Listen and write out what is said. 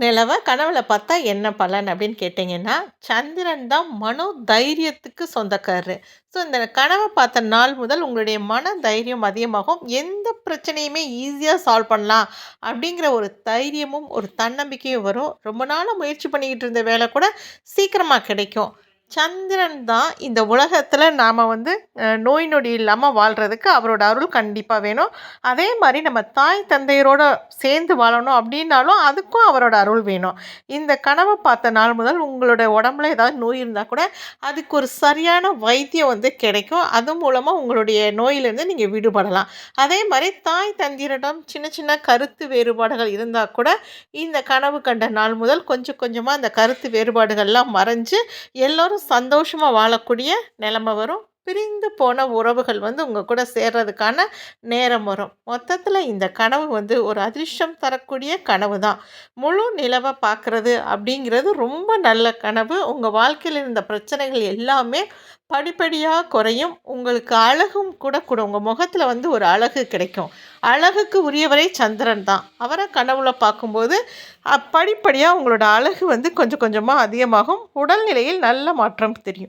நிலவை கனவுல பார்த்தா என்ன பலன் அப்படின்னு கேட்டிங்கன்னா, சந்திரன் தான் மனோ தைரியத்துக்கு சொந்தக்காரரு. ஸோ இந்த கனவை பார்த்த நாள் முதல் உங்களுடைய மன தைரியம் அதிகமாகும். எந்த பிரச்சனையுமே ஈஸியாக சால்வ் பண்ணலாம் அப்படிங்கிற ஒரு தைரியமும், ஒரு தன்னம்பிக்கையும் வரும். ரொம்ப நாளாக முயற்சி பண்ணிக்கிட்டு இருந்த வேலை கூட சீக்கிரமாக கிடைக்கும். சந்திரன் தான் இந்த உலகத்தில் நாம் வந்து நோய் நொடி இல்லாமல் வாழ்கிறதுக்கு அவரோட அருள் கண்டிப்பாக வேணும். அதே மாதிரி நம்ம தாய் தந்தையரோட சேர்ந்து வாழணும் அப்படின்னாலும், அதுக்கும் அவரோட அருள் வேணும். இந்த கனவை பார்த்த நாள் முதல் உங்களோட உடம்புல ஏதாவது நோய் இருந்தால் கூட, அதுக்கு ஒரு சரியான வைத்தியம் வந்து கிடைக்கும். அது மூலமாக உங்களுடைய நோயிலேருந்து நீங்கள் விடுபடலாம். அதே மாதிரி தாய் தந்தையரிடம் சின்ன சின்ன கருத்து வேறுபாடுகள் இருந்தால் கூட, இந்த கனவு கண்ட நாள் முதல் கொஞ்சம் கொஞ்சமாக அந்த கருத்து வேறுபாடுகள்லாம் மறைஞ்சு, எல்லோரும் சந்தோஷமாக வாழக்கூடிய நிலமை வரும். பிரிந்து போன உறவுகள் வந்து உங்கள் கூட சேர்றதுக்கான நேரம் வரும். மொத்தத்தில் இந்த கனவு வந்து ஒரு அதிர்ஷ்டம் தரக்கூடிய கனவு தான். முழு நிலவை பார்க்குறது அப்படிங்கிறது ரொம்ப நல்ல கனவு. உங்கள் வாழ்க்கையில் இருந்த பிரச்சனைகள் எல்லாமே படிப்படியாக குறையும். உங்களுக்கு அழகும் கூட கூட உங்கள் முகத்தில் வந்து ஒரு அழகு கிடைக்கும். அழகுக்கு உரியவரே சந்திரன் தான். அவரை கனவுல பார்க்கும்போது, படிப்படியாக உங்களோட அழகு வந்து கொஞ்சம் கொஞ்சமாக அதிகமாகும். உடல்நிலையில் நல்ல மாற்றம் தெரியும்.